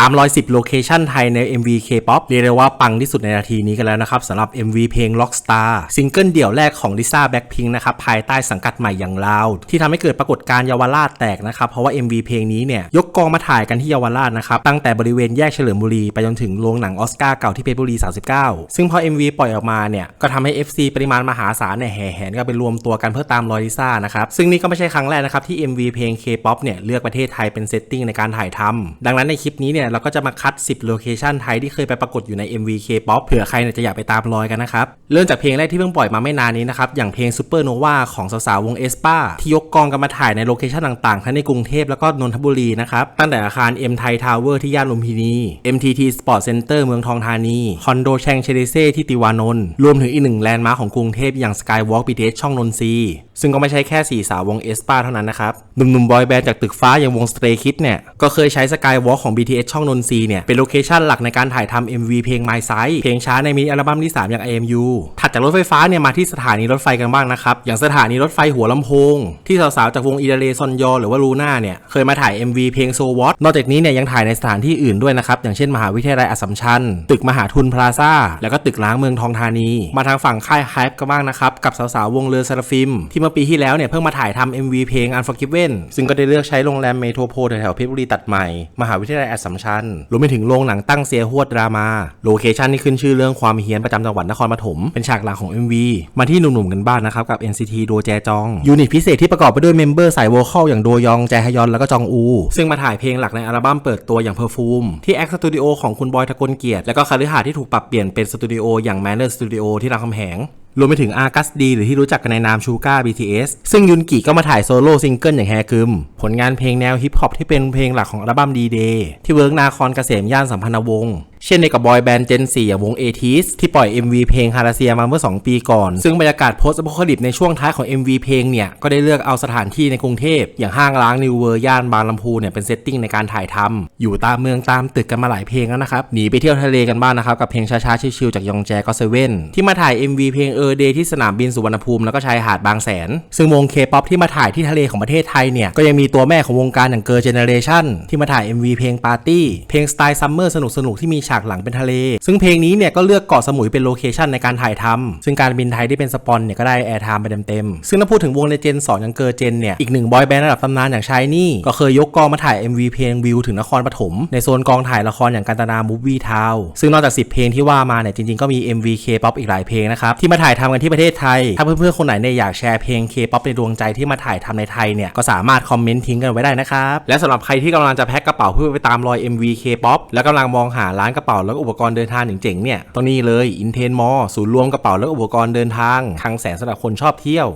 ตามรอย10โลเคชันไทยใน MV K-POP เรียกได้ว่าปังที่สุดในนาทีนี้กันแล้วนะครับสำหรับ MV เพลง Rockstar ซิงเกิลเดี่ยวแรกของ Lisa b l a c k พิงนะครับภายใต้สังกัดใหม่อย่าง Loud ที่ทำให้เกิดปรากฏการณ์เยาวราชแตกนะครับเพราะว่า MV เพลงนี้เนี่ยยก กองมาถ่ายกันที่เยาวราชนะครับ ตั้งแต่บริเวณแยกเฉลิมบุรีไปจนถึงโรงหนังออสการ์เก่าที่เพชรบุรี 39 ซึ่งพอ MV ปล่อยออกมาเนี่ยก็ทำให้ FC ปริมาณมหาศาลเนี่ยแห่แหนกันไปรวมตัวกันเพื่อตามรอยลิซ่านะครับซึ่งนี่ก็ไม่ใช่ครั้งแรกนะครับที่ MV เพลง K-POP เนี่ยเลือกประเทศไทยเป็นเซตติ้งในการถ่ายทำดังนั้นในคลิปนี้เนี่ยเราก็จะมาคัด 10โลเคชันไทยที่เคยไปปรากฏอยู่ใน MV K-POP เผื่อใครเนี่ยจะอยากไปตามรอยกันนะครับเริ่มจากเพลงแรกที่เพิ่งปล่อยมาไม่นานนี้นะครับอย่างเพลง Supernova ของสาวๆวงเอสปาที่ยกกองกันมาถ่ายในโลเคชันต่างๆทั้งในกรุงเทพแล้วก็นนทบุรีนะครับตั้งแต่อาคาร M Thai Tower ที่ย่านลุมพินี MTT Sport Center เมืองทองธานี คอนโดแชงเชเดเซ่ที่ติวานนท์ รวมถึงอีกหนึ่งแลนด์มาร์คของกรุงเทพอย่าง Skywalk BTS ช่องนนทรี ซึ่งก็ไม่ใช่แค่สี่สาววงเอสปาเท่านั้นนะครับ หนุ่มๆบอยแบนด์จากตึกฟ้าอย่างวง Stray Kids เนี่ย ก็เคยใช้ Skywalk ของ BTS ช่องนนทรีเนี่ย เป็นโลเคชันหลักในการถ่ายทำ MV เพลง My Size เพลงช้าในมินิอัลบั้มที่ 3 อย่าง IMU ถัดจากรถไฟฟ้าเนี่ยมาที่สถานีรถไฟกันบ้างนะครับ อย่างสถานีรถไฟหัวลำโพง ที่สาวๆจากวงอีเดเลซอนยอหรือว่าลูน่าเนี่ยเคยมาถ่าย MV เพลง So What นอกจากนี้เนี่ยยังถ่ายในสถานที่อื่นด้วยนะครับอย่างเช่นมหาวิทยาลัยอัสสัมชัญตึกมหาทุนพลาซ่าแล้วก็ตึกล้างเมืองทองธานี มาทางฝั่งค่ายไฮป์กันบ้างนะครับกับสาวๆวงเรือซาราฟิมที่มื่อปีที่แล้วเนี่ยเพิ่งมาถ่ายทำ MV เพลง Unforgiven ซึ่งก็ได้เลือกใช้โรงแรมเมโทรโพลแถวเพชรบุรีตัดใหม่ มหาวิทยาลัยอัสสัมชัญรวมไปถึงโรงหนังตั้งเสียหวดดรามา โลเคชันที่ขึ้นชื่อเรื่องความเฮี้ยนประจำจังหวัดนครปฐมเป็นฉากหลักของ MV มาที่หนุ่มๆกันบ้างนะครับกับ NCT โดแจจองยูนิตพิเศษที่ประกอบไปด้วยเมมเบอร์สายโวคอลอย่างโดยองแจฮยอนแล้วก็จองอู ซึ่งมาถ่ายเพลงหลักในอัลบั้มเปิดตัวอย่าง Perfume ที่แอคสตูดิโอของคุณบอยทะกลเกียรติแล้วก็คาลิหาที่ถูกปรับเปลี่ยนเป็นสตูดิโออย่าง Manner Studio ที่รามคำแหง รวมไปถึงอาร์กัสดีหรือที่รู้จักกันในนามชูการ์ BTS ซึ่งยุนกิก็มาถ่ายโซโล่ซิงเกิลอย่างแฮกึม ผลงานเพลงแนวฮิปฮอปที่เป็นเพลงหลักของอัลบั้มดีเดย์ที่เวิร์กนาคอนเกษมย่านสัมพันธวงศ์ เช่นในกับบอยแบนด์เจน4อย่างวงเอทีสที่ปล่อย MV เพลงฮาราเซียมาเมื่อ 2 ปีก่อน ซึ่งบรรยากาศโพสต์อพอลิปในช่วงท้ายของ MV เพลงเนี่ยก็ได้เลือกเอาสถานที่ในกรุงเทพอย่างห้างล้างนิวเวอร์ย่านบางลำพูเนี่ยเป็นเซตติ้งในการถ่ายทำอยู่ตามเมืองตามตึกกันมาหลายเพลงแล้วนะครับหนีไปเที่ยวทะเลกันบ้างนะครับกับเพลงช้าๆชิลๆจากยองแจก็เซเว่นที่มาถ่าย MV เพลงเออเดย์ที่สนามบินสุวรรณภูมิแล้วก็ชายหาดบางแสน ซึ่งวงเคป๊อปที่มาถ่ายที่ทะเลของประเทศไทยเนี่ยก็ยังมีตัวแม่ของวงการอย่างเกิร์ลเจเนเรชันที่มาถ่าย MV เพลงปาร์ตี้เพลงสไตล์ซัมเมอร์สนุกๆที่มีฉากากหลังเป็นทะเล ซึ่งเพลงนี้เนี่ยก็เลือกเกาะสมุยเป็นโลเคชันในการถ่ายทำซึ่งการบินไทยที่เป็นสปอนเนี่ยก็ได้แอร์ไทม์ไปเต็มๆ ซึ่งถ้าพูดถึงวงในเจน2อย่างเกิร์เจนเนี่ยอีกหนึ่งบอยแบนด์ระดับตำนานอย่างชายนี่ก็เคยยกกองมาถ่าย MV เพลงวิวถึงนครปฐมในโซนกองถ่ายละครอย่างกันตนามูฟวี่ทาวซึ่งนอกจาก 10 เพลงที่ว่ามาเนี่ยจริงๆก็มี MV K-POP อีกหลายเพลงนะครับที่มาถ่ายทำกันที่ประเทศไทย ถ้าเพื่อนๆคนไหนเนี่ยอยากแชร์เพลง K-POP ในดวงใจที่มาถ่ายทำในไทยเนี่ยก็สามารถคอมเมนต์ทิ้งกันไว้ได้นะครับและสำหรับใครที่กำลังจะแพ็คกระเป๋าเพื่อไปตามรอย MV K-POP แล้วกำลังมองหาร้านกระเป๋าแล้วก็อุปกรณ์เดินทางเจ๋งๆเนี่ยตองนี้เลยอินเทนมอศูนย์รวมกระเป๋าและอุปกรณ์เดินทางคลังแสนสำหรับคนชอบเที่ยว